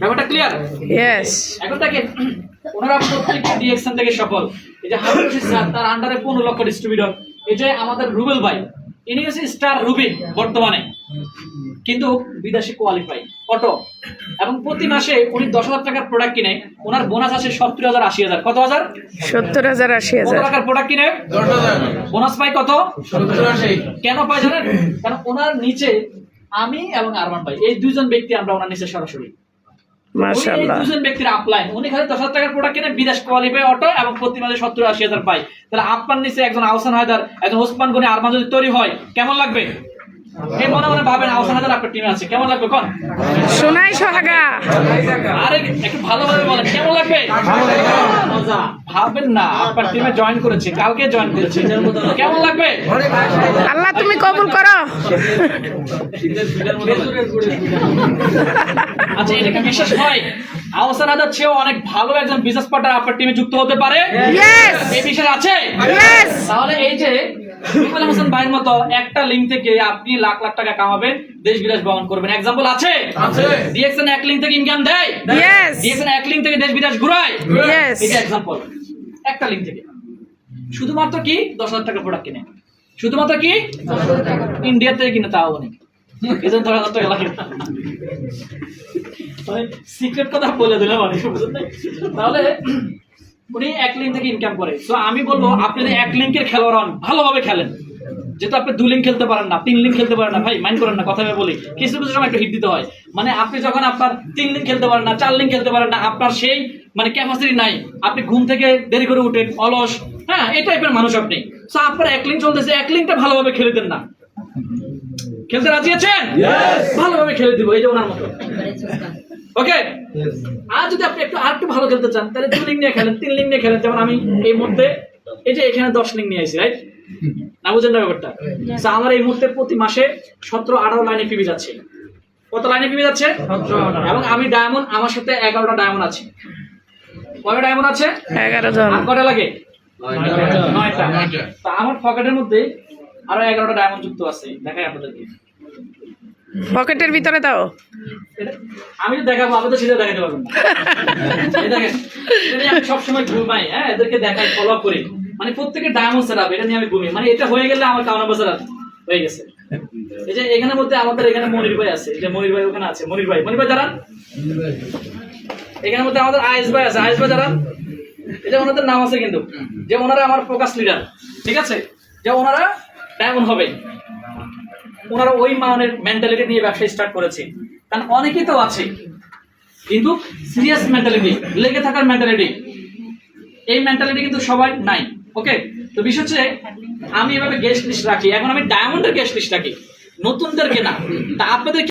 ব্যাপারটা clear yes এখন দেখেন ওনারা প্রত্যেকটা ডিএকশন থেকে সফল। এই যে হারুন রশিদ স্যার তার আন্ডারে পনেরো লক্ষ ডিস্ট্রিবিউটর এই যে আমাদের রুবেল ভাই ইনি হচ্ছে স্টার রুবিন বর্তমানে। কিন্তু বিদেশি কোয়ালিফাই অটো এবং প্রতি মাসে উনি দশ হাজার টাকার প্রোডাক্ট কিনে ওনার বোনাস আছে সত্তর হাজার আশি হাজার। কত হাজার? সত্তর হাজার আশি হাজার। টাকার প্রোডাক্ট কিনে? বোনাস পাই কত? কেন পাই জানেন? কারণ ওনার নিচে আমি এবং আরমান ভাই এই দুজন ব্যক্তি আমরা ওনার নিচে সরাসরি। উনি এই দুজন ব্যক্তির আপলাইন উনি খালি দশ হাজার টাকার প্রোডাক্ট কিনে বিদেশ কোয়ালিফাই অটো এবং প্রতি মাসে সত্তর আশি হাজার তাহলে আপনার নিচে একজন আহসান হায়দার একজন ওসমান গনি আরমান যদি তৈরি হয় কেমন লাগবে? এই মনে মনে ভাবেন আহসান হায়দার আপনার টিমে আছে। কেমন লাগবে কোন? সোনাই সোহাগা। আরে একটু ভালোভাবে বলেন কেমন লাগবে? মজা। ভাবেন না আপনার টিমে জয়েন করেছে কালকে জয়েন করেছে। কেমন লাগবে? আচ্ছা এটাকে বিশ্বাস হয়? আহসান হায়দার চেয়েও অনেক ভালো একজন বিজনেস পার্টনার আপনার টিমে যুক্ত হতে পারে। এই বিশ্বাস আছে? তাহলে এই যে হোসেন ভাইয়ের মতো একটা লিঙ্ক থেকে আপনি লাখ লাখ টাকা কামাবেন দেশ বিদেশ ভ্রমণ করবেন। এক্সাম্পল আছে? ডিএক্সএন এক লিঙ্ক থেকে ইনকাম দেয়? Yes! ডিএক্সএন এক লিঙ্ক থেকে দেশ বিদেশ ঘুরায়? যে এক্সাম্পল একটা লিঙ্ক থেকে। শুধুমাত্র কি? দশ হাজার টাকা প্রোডাক্ট কিনে। শুধুমাত্র কি? ইন্ডিয়া থেকে কিনে তাও অনেক এই জন্য দশ লাগে সিক্রেট কথা বলে দিলাম অনেক বুঝলেন না? তাহলে উনি এক লিঙ্ক থেকে ইনকাম করে। তো আমি বলব, আপনি যদি এক লিঙ্কের খেলোয়াড় হন, ভালোভাবে খেলেন। যেহেতু আপনি দু লিঙ্ক খেলতে পারেন না, তিন লিঙ্ক খেলতে পারেন না, ভাই মাইন্ড করেন না, কথা আমি বলি। কিছু কিছু সময় একটু হিট দিতে হয়। মানে আপনি যখন আপনার তিন লিঙ্ক খেলতে পারেন না, চার লিঙ্ক খেলতে পারেন না, আপনার সেই মানে ক্যাপাসিটি নাই। আপনি ঘুম থেকে দেরি করে উঠেন, অলস হ্যাঁ এই টাইপের মানুষ আপনি। আপনার এক লিঙ্ক চলতেছে এক লিঙ্কটা ভালোভাবে খেলে দেন না। খেলতে রাজি আছেন? ভালোভাবে খেলে দিব এই যে ওনার মতো। ওকে আর যদি আপনি একটু আর একটু ভালো খেলতে চান তাহলে দু লিঙ্ক নিয়ে খেলেন তিন লিঙ্ক নিয়ে খেলেন। যেমন আমি এই মুহূর্তে এই যে এখানে দশ লিঙ্ক নিয়ে আসি রাইট না বুঝেন না ব্যাপারটা। আমার এই মুহূর্তে প্রতি মাসে সতেরো আঠারো লাইনে পিবি যাচ্ছে। কত লাইনে পিবি যাচ্ছে? এবং আমি ডায়মন্ড আমার সাথে এগারোটা ডায়মন্ড আছে। কয়টা ডায়মন্ড আছে? এগারো জন। কটা লাগে? নয়টা। তা আমার পকেটের মধ্যে আরও এগারোটা ডায়মন্ড যুক্ত আছে। দেখাই আপনাদেরকে পকেটের ভিতরে দাও। আমি তো দেখাবো তো সেটা দেখাতে দেখেন আমি সবসময় ঘুমাই হ্যাঁ? এদেরকে দেখাই ফলো করি। মানে প্রত্যেকের ডায়মন্ড সেট এটা নিয়ে আমি ঘুমি। মানে এটা হয়ে গেলে আমার কাউনা বাজার হয়ে গেছে। এই যে এখানের মধ্যে আমাদের এখানে মনির ভাই আছে। এই যে মনির ভাই ওখানে আছে। মনির ভাই মনির ভাই দাঁড়ান। এখানের মধ্যে আমাদের আয়েস ভাই আছে। আয়েস ভাই দাঁড়ান। যে ওনাদের নাম আছে কিন্তু যে ওনারা আমার ফোকাস লিডার ঠিক আছে? যে ওনারা ডায়মন্ড হবে। ওনারা ওই মানের মেন্টালিটি নিয়ে ব্যবসা স্টার্ট করেছে। কারণ অনেকেই তো আছে। কিন্তু সিরিয়াস মেন্টালিটি লেগে থাকার মেন্টালিটি এই মেন্টালিটি কিন্তু সবাই নাই ওকে তো বিষয় হচ্ছে আমি এভাবে গেস্ট লিস্ট রাখি। এখন আমি ডায়মন্ডের গেস্ট লিস্ট রাখি। নতুনদেরকে না। তা আপনাদের